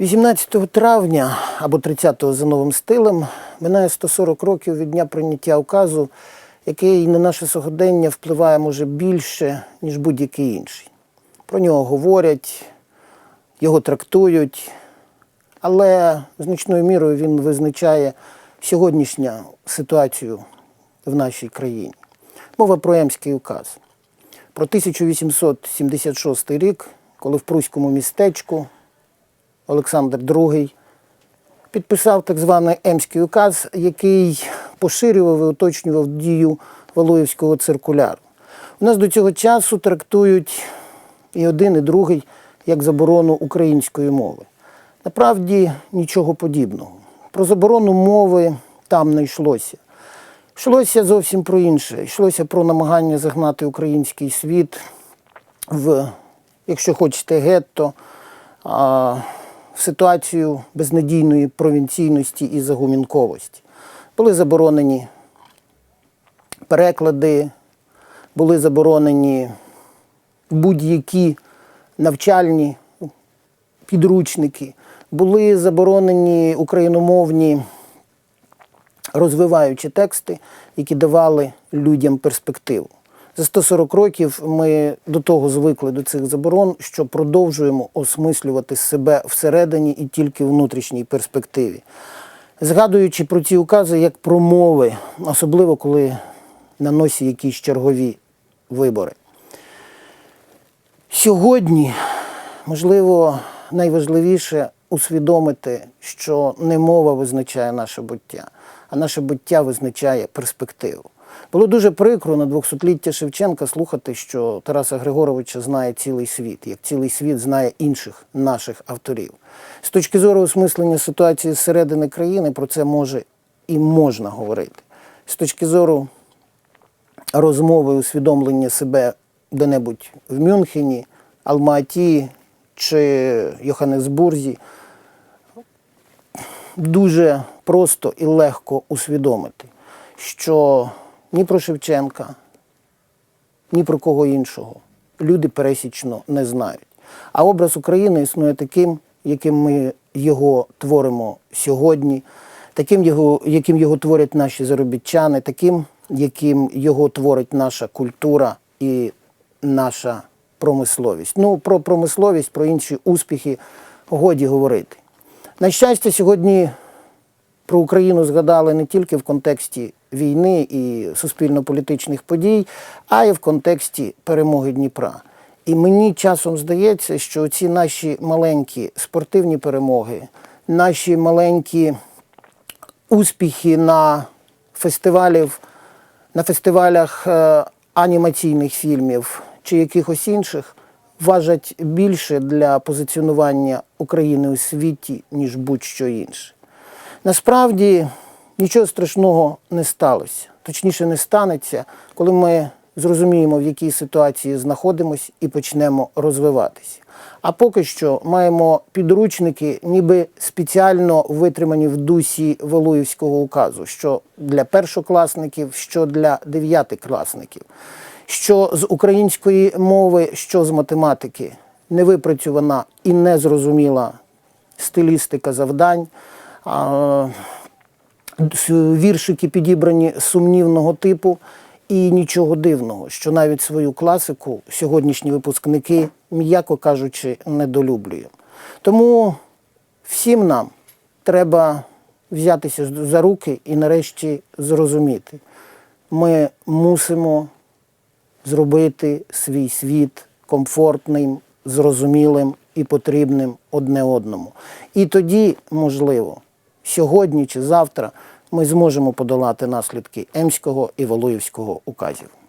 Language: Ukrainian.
18 травня або 30-го за новим стилем минає 140 років від дня прийняття указу, який на наше сьогодення впливає може більше, ніж будь-який інший. Про нього говорять, його трактують, але значною мірою він визначає сьогоднішню ситуацію в нашій країні. Мова про Емський указ. Про 1876 рік, коли в Пруському містечку Олександр II підписав так званий Емський указ, який поширював і уточнював дію Валуївського циркуляру. У нас до цього часу трактують і один, і другий як заборону української мови. Направді нічого подібного. Про заборону мови там не йшлося. Йшлося зовсім про інше. Йшлося про намагання загнати український світ в, якщо хочете, гетто, в ситуацію безнадійної провінційності і загумінковості. Були заборонені переклади, були заборонені будь-які навчальні підручники, були заборонені україномовні розвиваючі тексти, які давали людям перспективу. За 140 років ми до того звикли до цих заборон, що продовжуємо осмислювати себе всередині і тільки в внутрішній перспективі. Згадуючи про ці укази як про мови, особливо коли на носі якісь чергові вибори. Сьогодні, можливо, найважливіше усвідомити, що не мова визначає наше буття, а наше буття визначає перспективу. Було дуже прикро на 200-ліття Шевченка слухати, що Тараса Григоровича знає цілий світ, як цілий світ знає інших наших авторів. З точки зору осмислення ситуації зсередини країни про це може і можна говорити. З точки зору розмови, усвідомлення себе де-небудь в Мюнхені, Алматі чи Йоханнесбурзі дуже просто і легко усвідомити, що ні про Шевченка, ні про кого іншого люди пересічно не знають. А образ України існує таким, яким ми його творимо сьогодні, таким, його, яким його творять наші заробітчани, таким, яким його творить наша культура і наша промисловість. Ну, про промисловість, про інші успіхи годі говорити. На щастя, сьогодні про Україну згадали не тільки в контексті війни і суспільно-політичних подій, а й в контексті перемоги Дніпра. І мені часом здається, що ці наші маленькі спортивні перемоги, наші маленькі успіхи на фестивалів, на фестивалях е, анімаційних фільмів чи якихось інших важать більше для позиціонування України у світі, ніж будь-що інше. Насправді нічого страшного не сталося. Точніше, не станеться, коли ми зрозуміємо, в якій ситуації знаходимося і почнемо розвиватися. А поки що маємо підручники, ніби спеціально витримані в дусі Валуївського указу, що для першокласників, що для дев'ятикласників, що з української мови, що з математики невипрацьована і незрозуміла стилістика завдань. Віршики підібрані сумнівного типу, і нічого дивного, що навіть свою класику сьогоднішні випускники, м'яко кажучи, недолюблюють. Тому всім нам треба взятися за руки і нарешті зрозуміти. Ми мусимо зробити свій світ комфортним, зрозумілим і потрібним одне одному. І тоді, можливо, сьогодні чи завтра ми зможемо подолати наслідки Емського і Волоївського указів.